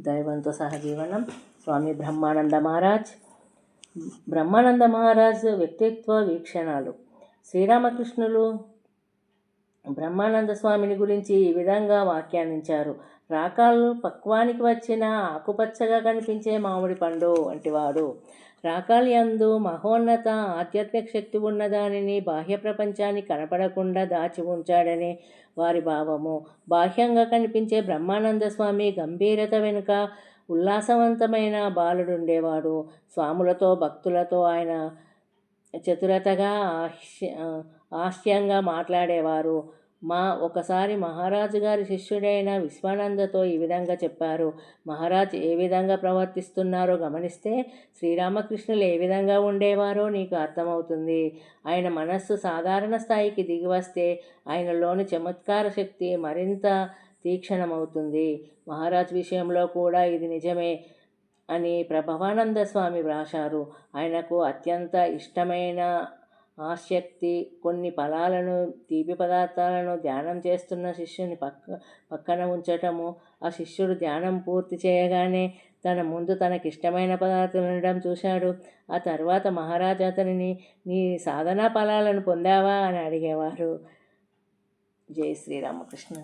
దైవంతో సహజీవనం స్వామి బ్రహ్మానంద మహారాజ్. బ్రహ్మానంద మహారాజ్ వ్యక్తిత్వ వీక్షణాలు. శ్రీరామకృష్ణులు బ్రహ్మానంద స్వామిని గురించి ఈ విధంగా వ్యాఖ్యానించారు. రాకాలు పక్వానికి వచ్చిన ఆకుపచ్చగా కనిపించే మామిడి పండు వంటివాడు. రాకాలి యందు మహోన్నత ఆధ్యాత్మిక శక్తి ఉన్నదానిని బాహ్య ప్రపంచాన్ని కనపడకుండా దాచి ఉంచాడని వారి భావము. బాహ్యంగా కనిపించే బ్రహ్మానంద స్వామి గంభీరత వెనుక ఉల్లాసవంతమైన బాలుడుండేవాడు స్వాములతో భక్తులతో ఆయన చతురతగా హాస్య హాస్యంగా మాట్లాడేవారు. మా ఒకసారి మహారాజు గారి శిష్యుడైన విశ్వానందతో ఈ విధంగా చెప్పారు. మహారాజ్ ఏ విధంగా ప్రవర్తిస్తున్నారో గమనిస్తే శ్రీరామకృష్ణులు ఏ విధంగా ఉండేవారో నీకు అర్థమవుతుంది. ఆయన మనస్సు సాధారణ స్థాయికి దిగి వస్తే ఆయనలోని చమత్కార శక్తి మరింత తీక్షణమవుతుంది. మహారాజ్ విషయంలో కూడా ఇది నిజమే అని ప్రభవానంద స్వామి వ్రాశారు. ఆయనకు అత్యంత ఇష్టమైన ఆసక్తి కొన్ని ఫలాలను తీపి పదార్థాలను ధ్యానం చేస్తున్న శిష్యుని పక్క పక్కన ఉంచటము. ఆ శిష్యుడు ధ్యానం పూర్తి చేయగానే తన ముందు తనకి ఇష్టమైన పదార్థం ఉండడం చూశాడు. ఆ తర్వాత మహారాజు అతనిని నీ సాధనా ఫలాలను పొందావా? అని అడిగేవారు. జై శ్రీరామకృష్ణ